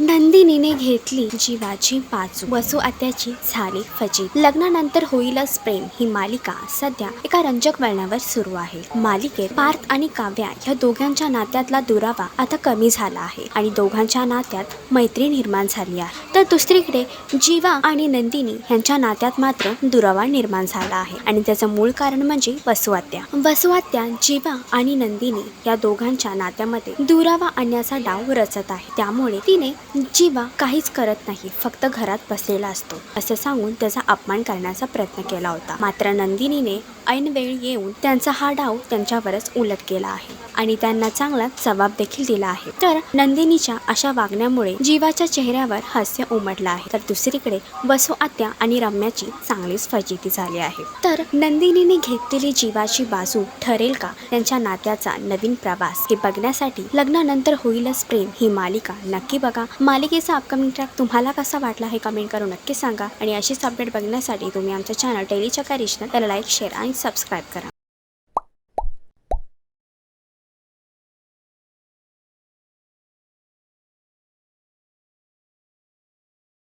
नंदिनीने घेतली जीवाची बाजू वसू आत्याची झाली फजीत. लग्नानंतर होईलच प्रेम. ही मालिका सध्या एका रंजक वळणावर सुरू आहे. मालिकेत पार्थ आणि काव्या या दोघांच्या नात्यातला दुरावा आता कमी झाला आहे आणि दोघांच्या नात्यात मैत्री निर्माण झाली आहे. तर दुसरीकडे जीवा आणि नंदिनी यांच्या नात्यात मात्र दुरावा निर्माण झाला आहे आणि त्याचं मूळ कारण म्हणजे वसुआत्या वसुआत्या जीवा आणि नंदिनी या दोघांच्या नात्यामध्ये दुरावा आणण्याचा डाव रचत आहे. त्यामुळे तिने जीवा काहीच करत नाही फक्त घरात बसलेला असतो असं सांगून त्याचा अपमान करण्याचा प्रयत्न केला होता. मात्र नंदिनीने ऐनवेळ येऊन त्यांचा हा डाव त्यांच्यावरच उलट केला आहे आणि त्यांना चांगलाच जबाब देखील दिला आहे. तर नंदिनीच्या अशा वागण्यामुळे जीवाच्या चेहऱ्यावर हास्य उमटलं आहे. तर दुसरीकडे वसु आत्या आणि रम्याची चांगलीच फजिती झाली आहे. तर नंदिनीने घेतलेली जीवाची बाजू ठरेल का? त्यांच्या नात्याचा नवीन प्रवास हे बघण्यासाठी लग्नानंतर होईलच प्रेम ही मालिका. नक्की बघा. मालिकेचा अपकमिंग ट्रॅक तुम्हाला कसा वाटला हे कमेंट करून नक्की सांगा. आणि अशीच अपडेट बघण्यासाठी तुम्ही आमच्या चॅनल टेलीच्या रिजनल त्याला लाईक शेअर आणि सबस्क्राईब करा.